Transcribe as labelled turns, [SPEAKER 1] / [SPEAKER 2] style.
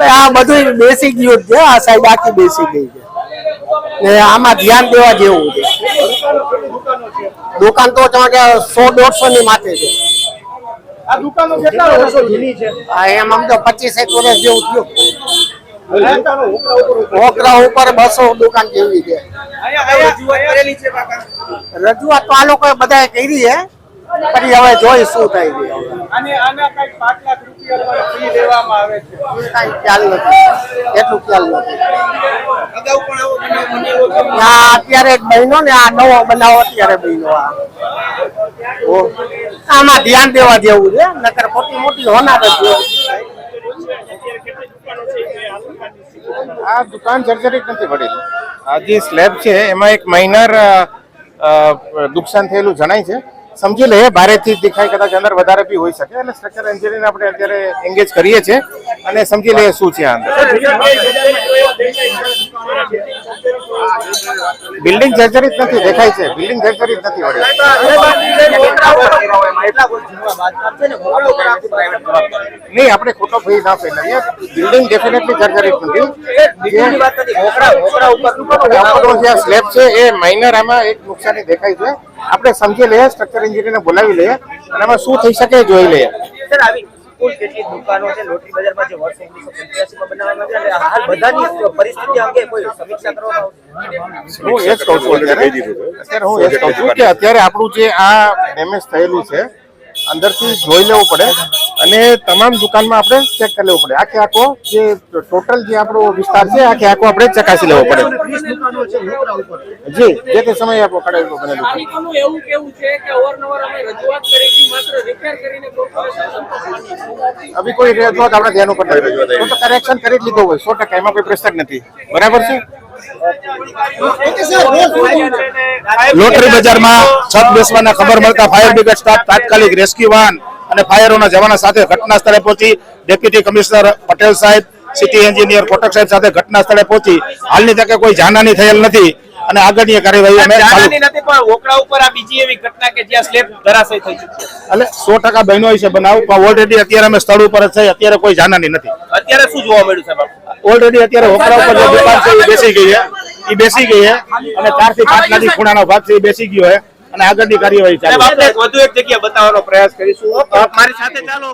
[SPEAKER 1] આ બધું બેસી ગયું છે. આ સાઈડ આખી બેસી ગઈ છે. ને આમાં ધ્યાન દેવા જેવું છે. દુકાન તો કે સો દોઢસો ની માથે છે.
[SPEAKER 2] આ દુકાનો કેટલા વર્ષો જૂની છે.
[SPEAKER 1] આ એમ આમ તો પચીસ એક વર્ષ જેવું થયું. ઓકરા ઉપર બસો દુકાન જેવી છે.
[SPEAKER 2] રજૂઆત
[SPEAKER 1] તો આ લોકોએ બધાએ કરી છે. પછી હવે જોઈ શું થાય છે હવે.
[SPEAKER 2] અને આના કંઈક પાંચ લાખ રૂપિયા ફી લેવામાં આવે છે.
[SPEAKER 1] એ કાંઈ ખ્યાલ નથી. એટલું ખ્યાલ નથી. આ અત્યારે જ બન્યો ને આ નવો બનાવો અત્યારે બન્યો આ. ઓ. આમાં ધ્યાન દેવા જેવું છે નકર મોટી મોટી હોનાર જ
[SPEAKER 3] આ દુકાન જર્જરિત નથી પડી. આ જે સ્લેબ છે એમાં એક માઇનર નુકસાન થયેલું જણાય છે. સમજી લઈએ ભારેથી જ દેખાય કદાચ અંદર વધારે બી હોઈ શકે અને સ્ટ્રક્ચર એન્જિનિયર આપણે અત્યારે એન્ગેજ કરીએ છીએ અને સમજી લઈએ શું છે અંદર. બિલ્ડિંગ જર્જરિત નથી, દેખાય છે. બિલ્ડિંગ જર્જરિત નથી વળી. નહીં આપણે ખોટો ભય ના પહેલા બિલ્ડિંગ ડેફિનેટલી જર્જરિત નથી. સ્લેબ છે એ માઇનર આમાં એક નુકસાની દેખાય છે. આપણે સમજી લઈએ સ્ટ્રક્ચર એન્જિનિયરને બોલાવી લઈએ અને આમાં શું થઈ શકે જોઈ લઈએ.
[SPEAKER 4] સર આવી કુલ કેટલી દુકાનો છે લોટરી બજારમાં જે વર્ષ ઓગણીસો પંચ્યાસી માં બનાવવામાં આવી અને હાલ બધાની પરિસ્થિતિ અંગે કોઈ સમીક્ષા કરવામાં
[SPEAKER 3] હું એ જ કહું છું અત્યારે. અત્યારે હું એ જ કહું છું કે અત્યારે આપણું જે આ ડેમેજ થયેલું છે અંદરથી જોઈ લેવું પડે. અને તમામ દુકાનમાં આપણે ચેક કરી લેવું પડે. આખે આખો જે ટોટલ જે આપણો વિસ્તાર છે આખે આખો આપણે ચકાસી લેવો પડે. જી જે તે સમયે આપો કડાયું બને છે.
[SPEAKER 5] એવું કેવું છે કે અવારનવાર અમે રજૂઆત કરી હતી માત્ર રિપેર કરીને.
[SPEAKER 3] અભી કોઈ રજૂઆત આપણે ધ્યાન ઉપર નથી. તો તો કરેક્શન કરી જ લીધો હોય. સો ટકા એમાં કોઈ પ્રશ્ન જ નથી. બરાબર છે?
[SPEAKER 6] લોટરી બજારમાં છત બેસવાના ખબર મળતા ફાયર બ્રિગેડ સ્ટાફ તાત્કાલિક રેસ્ક્યુ વાહન અને ફાયરોના જવાના સાથે ઘટના સ્થળે પહોંચી ડેપ્યુટી કમિશનર પટેલ સાહેબ સિટી એન્જિનિયર કોટક સાહેબ સાથે ઘટના સ્થળે પહોંચી. હાલની તકે કોઈ જાનહાની થયેલ નથી અને આગળની કાર્યવાહી અમે ચાલુ
[SPEAKER 4] નથી પણ ઓકળા ઉપર આ બીજી એવી ઘટના કે જ્યાં સ્લેબ ધરાશય થઈ ચૂકી છે.
[SPEAKER 6] એટલે સો ટકા બહેનો છે બનાવ પણ ઓલરેડી અત્યારે અમે સ્થળ ઉપર જ છે અત્યારે કોઈ જાનહાની નથી.
[SPEAKER 4] અત્યારે શું જોવા મળ્યું સાહેબ
[SPEAKER 6] ઓલરેડી અત્યારે હોકરા ઉપર જે દુકાન છે એ બેસી ગઈ છે. એ બેસી ગઈ છે અને ચારથી પાંચ લાખ ખૂણાનો ભાગ છે એ બેસી ગયો છે. અને આગળની કાર્યવાહી ચાલુ.
[SPEAKER 4] વધુ એક જગ્યા બતાવવાનો પ્રયાસ કરીશું. મારી સાથે ચાલો